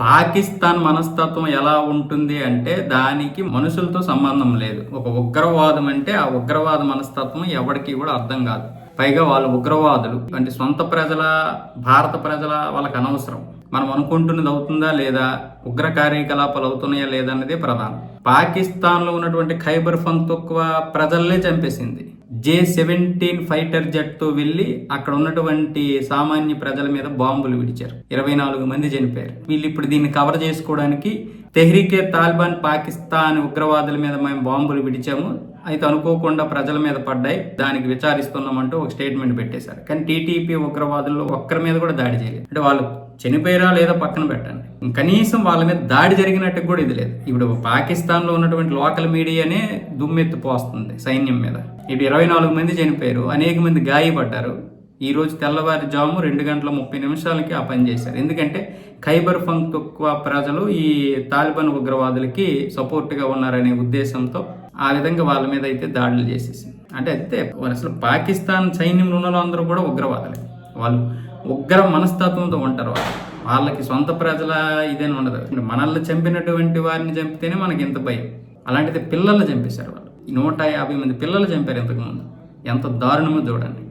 పాకిస్తాన్ మనస్తత్వం ఎలా ఉంటుంది అంటే దానికి మనుషులతో సంబంధం లేదు. ఒక ఉగ్రవాదం అంటే ఆ ఉగ్రవాద మనస్తత్వం ఎవరికి కూడా అర్థం కాదు. పైగా వాళ్ళు ఉగ్రవాదులు. అంటే సొంత ప్రజల భారత ప్రజల వాళ్ళకి అనవసరం. మనం అనుకుంటున్నది అవుతుందా లేదా? ఉగ్ర కార్యకలాపాలు అవుతున్నాయా లేదా అన్నదే ప్రధానం. పాకిస్తాన్లో ఉన్నటువంటి ఖైబర్ ఫంతుక్వ ప్రజల్నే చంపేసింది. జే సెవెంటీన్ ఫైటర్ జెట్తో వెళ్ళి అక్కడ ఉన్నటువంటి సామాన్య ప్రజల మీద బాంబులు విడిచారు. ఇరవై నాలుగు మంది చనిపోయారు. వీళ్ళు ఇప్పుడు దీన్ని కవర్ చేసుకోవడానికి తెహ్రీకే తాలిబాన్ పాకిస్తాన్ ఉగ్రవాదుల మీద మేము బాంబులు విడిచాము. అయితే అనుకోకుండా ప్రజల మీద పడ్డాయి. దానికి విచారిస్తున్నామంటూ ఒక స్టేట్మెంట్ పెట్టేశారు. కానీ టీటీపీ ఉగ్రవాదుల్లో ఒక్కరి మీద కూడా దాడి చేయలేదు. అంటే వాళ్ళు చనిపోయారా లేదా పక్కన పెట్టండి. కనీసం వాళ్ళ మీద దాడి జరిగినట్టు కూడా ఇది లేదు. ఇప్పుడు పాకిస్తాన్లో ఉన్నటువంటి లోకల్ మీడియానే దుమ్మెత్తి పోస్తుంది సైన్యం మీద. ఇప్పుడు ఇరవై నాలుగు మంది చనిపోయారు. అనేక మంది గాయపడ్డారు. ఈ రోజు తెల్లవారుజాము రెండు గంటల ముప్పై నిమిషాలకి ఆ పని చేశారు. ఎందుకంటే ఖైబర్ పంక్తుక్వ ప్రజలు ఈ తాలిబాన్ ఉగ్రవాదులకి సపోర్ట్గా ఉన్నారనే ఉద్దేశంతో ఆ విధంగా వాళ్ళ మీద అయితే దాడులు చేసేసింది. అంటే అయితే అసలు పాకిస్తాన్ సైన్యంలో ఉన్న అందరూ కూడా ఉగ్రవాదులే. వాళ్ళు ఉగ్ర మనస్తత్వంతో ఉంటారు వాళ్ళు. వాళ్ళకి సొంత ప్రజల ఇదేని ఉండదు. మనల్ని చంపినటువంటి వారిని చంపితేనే మనకి ఎంత భయం. అలాంటిది పిల్లల్ని చంపేశారు వాళ్ళు. నూట యాభై మంది పిల్లలు చంపారు ఇంతకుముందు. ఎంత దారుణమో చూడండి.